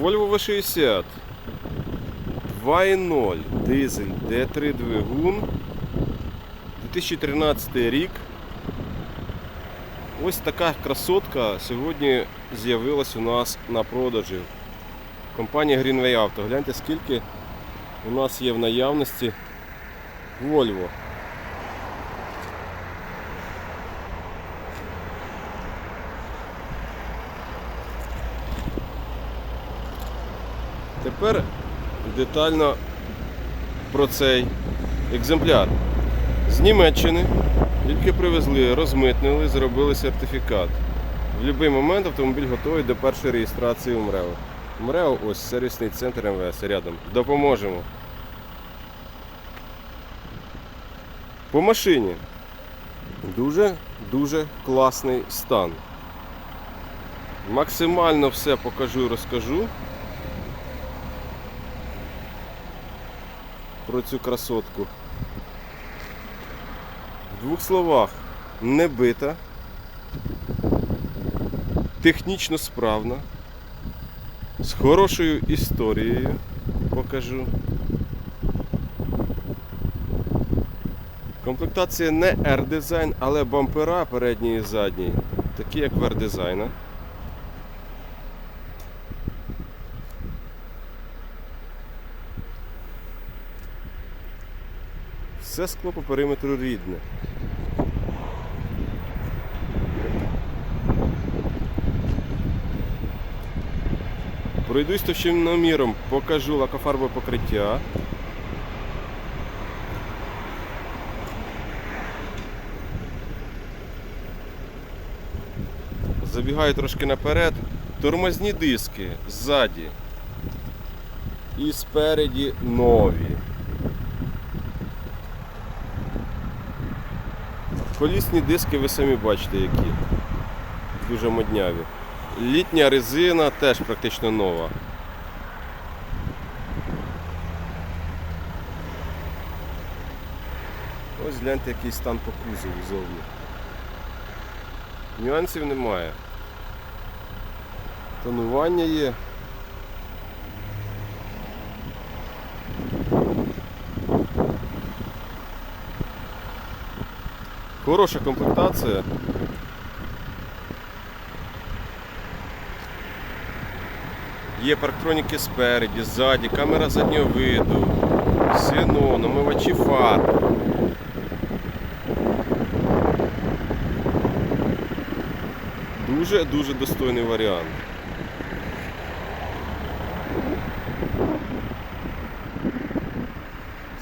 Volvo V60 2.0 дизель D3 двигун 2013 рік. Ось така красотка сьогодні з'явилась у нас на продажі. Компанія Greenway Auto. Гляньте, скільки у нас є в наявності Volvo. Тепер детально про цей екземпляр. З Німеччини тільки привезли, розмитнили, зробили сертифікат. В будь-який момент автомобіль готовий до першої реєстрації в МРЕО. МРЕО ось сервісний центр МВС рядом. Допоможемо. По машині. Дуже-дуже класний стан. Максимально все покажу і розкажу. Про цю красотку. В двох словах, не бита, технічно справна, з хорошою історією покажу. Комплектація не R-дизайн, але бампера передній і задній, такі як в R-дизайна. Все скло по периметру рідне. Пройдусь товщиноміром, покажу лакофарбове покриття. Забігаю трошки наперед. Тормозні диски ззаді і спереді нові. Колісні диски ви самі бачите які. Дуже модняві. Літня резина теж практично нова. Ось гляньте який стан по кузову зовні. Нюансів немає. Тонування є. Хороша комплектація. Є парктроніки спереді, ззаді, камера заднього виду, сіно, намивачі фар. Дуже-дуже достойний варіант.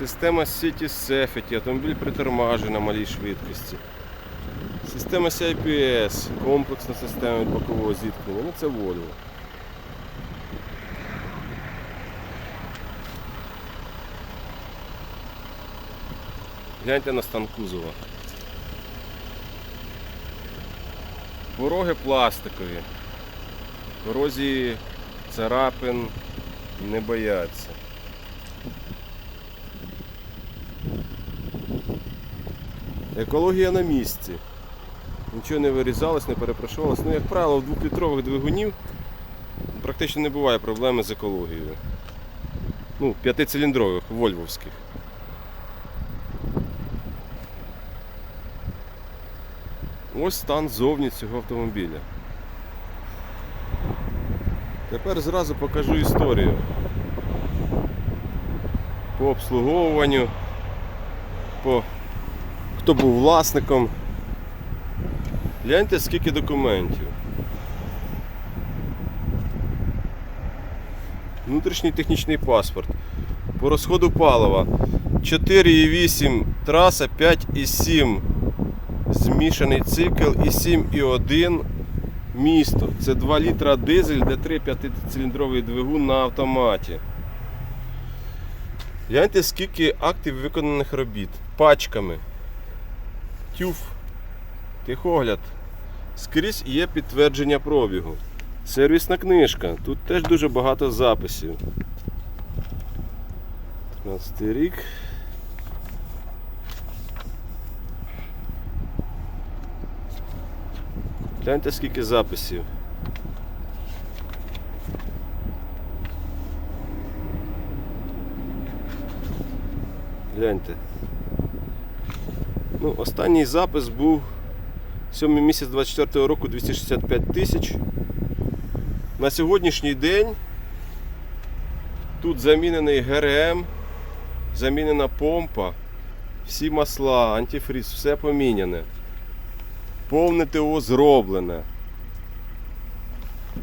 Система City Safety, автомобіль притормажує на малій швидкості. Система CIPS, комплексна система від бокового зіткнення. Ну це Volvo. Гляньте на стан кузова. Пороги пластикові. Корозії царапин не бояться. Екологія на місці. Нічого не вирізалось, не перепрошувалось. Ну, як правило, в двохлітрових двигунів практично не буває проблеми з екологією. Ну, п'ятициліндрових, вольвовських. Ось стан зовні цього автомобіля. Тепер зразу покажу історію. По обслуговуванню, по хто був власником. Гляньте, скільки документів. Внутрішній технічний паспорт. По розходу палива 4,8 траса, 5,7 змішаний цикл і 7,1 місто. Це 2 літра дизель, D3 5-циліндровий двигун на автоматі. Гляньте, скільки актів виконаних робіт. Пачками тюф, тихогляд. Скрізь є підтвердження пробігу. Сервісна книжка. Тут теж дуже багато записів. 15 рік. Гляньте скільки записів. Гляньте. Ну, останній запис був 7 місяць 24 року 265 тисяч. На сьогоднішній день тут замінений ГРМ, замінена помпа, всі масла, антифриз, все поміняне. Повне ТО зроблене.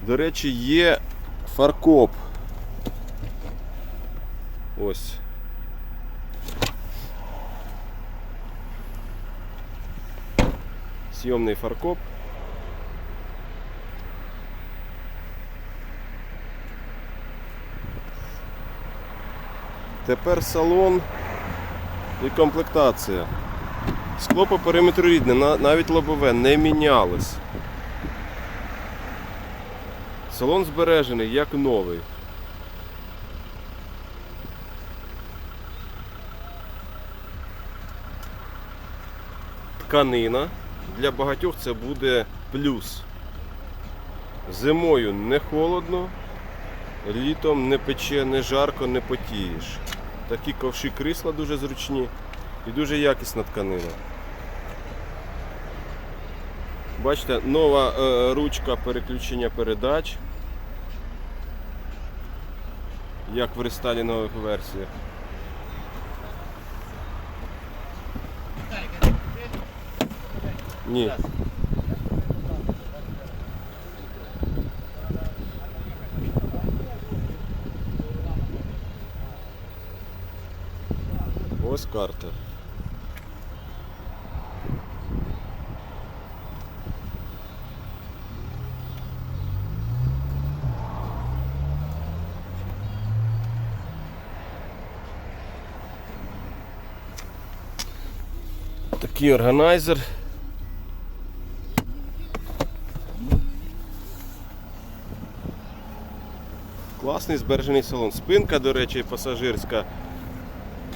До речі, є фаркоп. Ось. Съемний фаркоп. Тепер салон і комплектація. Скло по периметру рідне, навіть лобове не мінялось. Салон збережений як новий. Тканина. Для багатьох це буде плюс. Зимою не холодно, літом не пече, не жарко, не потієш. Такі ковші крісла дуже зручні і дуже якісна тканина. Бачите, нова е, ручка переключення передач. Як в рестайлінгових версіях. Ні. Ось карта. Такий органайзер. Класний збережений салон. Спинка, до речі, пасажирська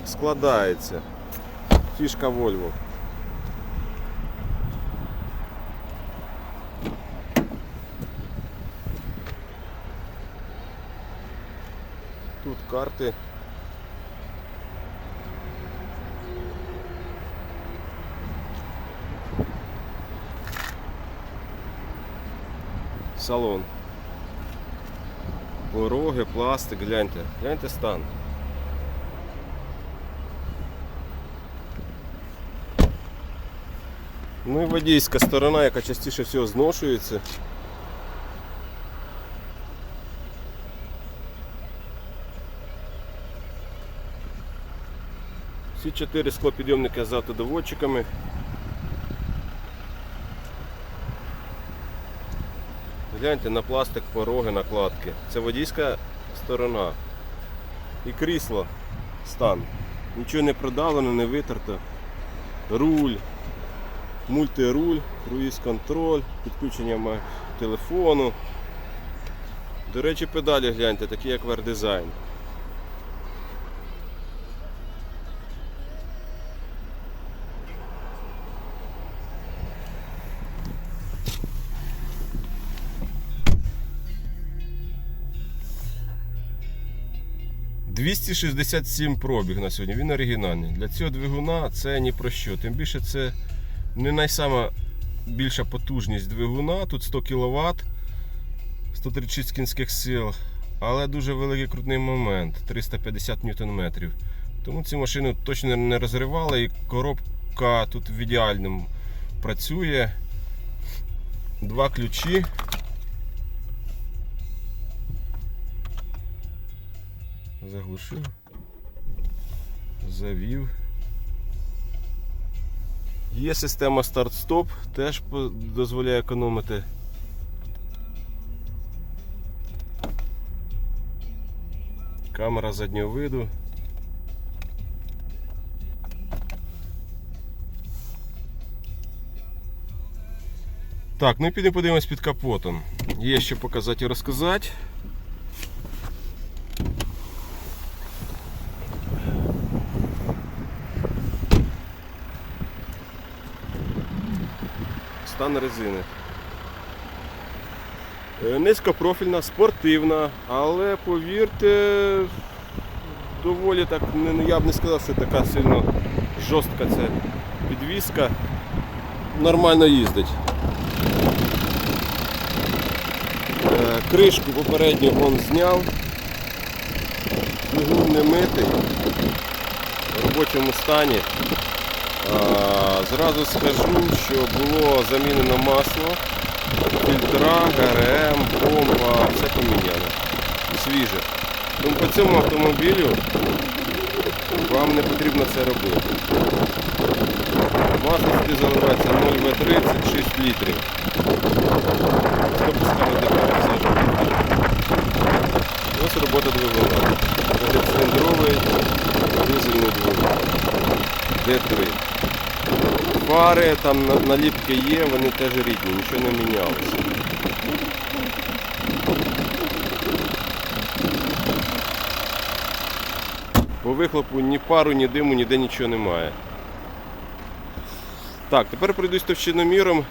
складається. Фішка Volvo. Тут карти. Салон. Пороги, пластик, гляньте, гляньте стан. Ну і водійська сторона, яка частіше всього зношується. Всі чотири склопідйомники з автодоводчиками. Гляньте на пластик, пороги, накладки. Це водійська сторона. І крісло, стан. Нічого не продавлено, не витерто. Руль, мультируль, круїз контроль, підключення телефону. До речі, педалі гляньте, такі як Вердизайн. «267 пробіг на сьогодні, він оригінальний. Для цього двигуна це ні про що. Тим більше це не найсама більша потужність двигуна, тут 100 кВт, 136 кінських сил, але дуже великий крутний момент 350 Нм. Тому цю машину точно не розривали і коробка тут в ідеальному працює. Два ключі. Заглушив, завів. Є система старт-стоп, теж дозволяє економити. Камера заднього виду. Так, ну і підемо подивимось під капотом. Є що показати і розказати. Стан резини. Е, Низькопрофільна, спортивна, але повірте, доволі так, я б не сказав, що така сильно жорстка ця підвіска. Нормально їздить. Е, Кришку попередню он зняв. Двигун не митий. В робочому стані. Зразу скажу, що було замінено масло, фільтра, ГРМ, помпа, все поміняно. Свіже. Тому по цьому автомобілю вам не потрібно це робити. Масло сюди заливається 0В30, 6 літрів. Запускали ДП, все ж. Ось робота двигуна. Трициліндровий дизельний двигун. Д3. Фари, там наліпки є, вони теж рідні, нічого не мінялося. По вихлопу ні пару, ні диму, ніде нічого немає. Так, тепер пройдусь товщиноміром.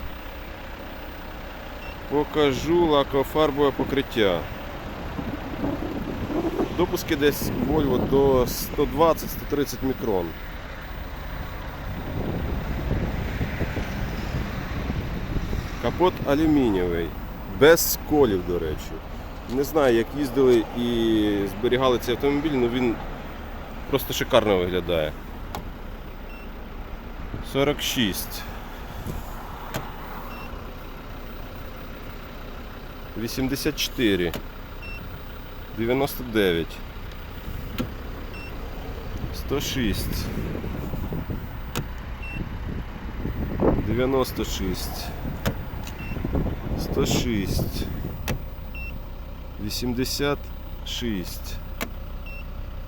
Покажу лакофарбове покриття. Допуски десь Volvo до 120-130 мікрон. Капот алюмінієвий, без сколів, до речі. Не знаю, як їздили і зберігали цей автомобіль, але він просто шикарно виглядає. 46. 84. 99. 106. 96. 106, 86,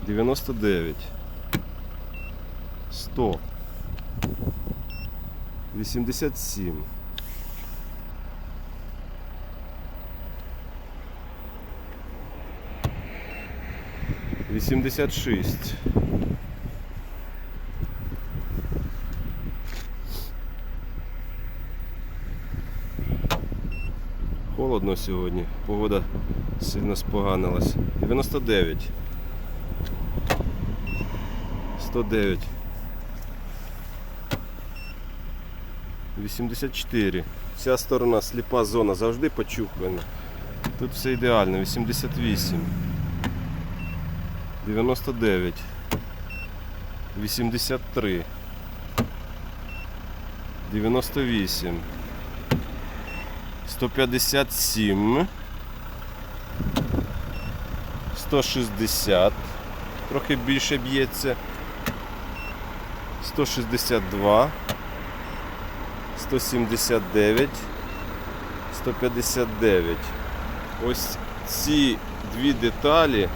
99, 100, 87, 86, Холодно сьогодні. Погода сильно споганилась. 99. 109. 84. Вся сторона сліпа зона завжди почухана. Тут все ідеально. 88. 99. 83. 98. 157. 160. Трохи більше б'ється. 162. 179, 159. Ось ці дві деталі,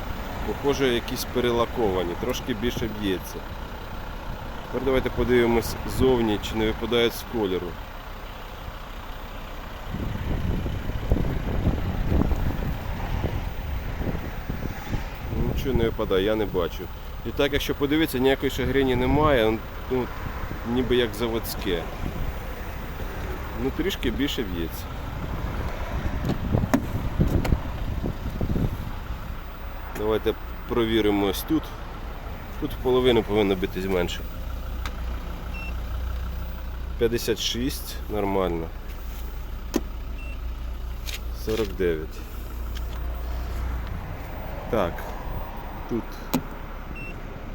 похоже, якісь перелаковані, трошки більше б'ється. Тепер давайте подивимось зовні, чи не випадають з кольору. Нічого не випадає, я не бачу. І так, якщо подивитися, ніякої шагрені немає, ну, ніби як заводське. Ну трішки більше б'ється. Давайте провіримо ось тут. Тут в половину повинно битись менше. 56, нормально. 49. Так,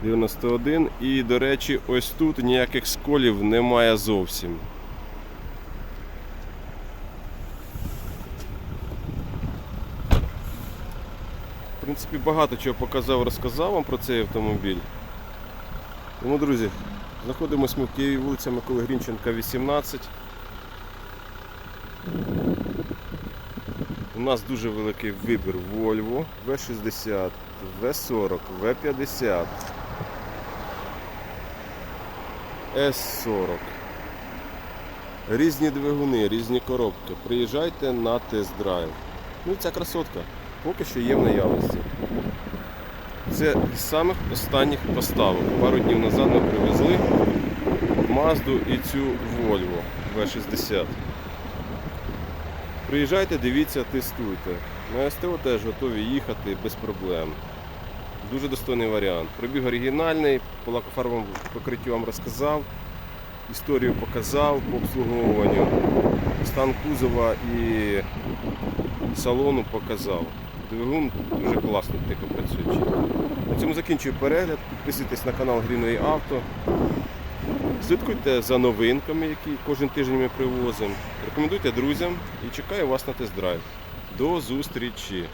91 і, до речі, ось тут ніяких сколів немає зовсім. В принципі, багато чого показав, розказав вам про цей автомобіль. Тому, друзі, знаходимося ми в Києві, вулиця Миколи Грінченка, 18. У нас дуже великий вибір Volvo V60, V40, V50, S40. Різні двигуни, різні коробки. Приїжджайте на тест-драйв. Ну ця красотка поки що є в наявності. Це з самих останніх поставок. Пару днів назад ми привезли Мазду і цю Volvo V60. Приїжджайте, дивіться, тестуйте. На СТО теж готові їхати без проблем. Дуже достойний варіант. Пробіг оригінальний, по лакофарбовому покриттю вам розказав, історію показав по обслуговуванню, стан кузова і салону показав. Двигун дуже класно, тихо працює. На цьому закінчую перегляд. Підписуйтесь на канал Грінові Авто. Слідкуйте за новинками, які кожен тиждень ми привозимо. Рекомендуйте друзям і чекаю вас на тест-драйв. До зустрічі!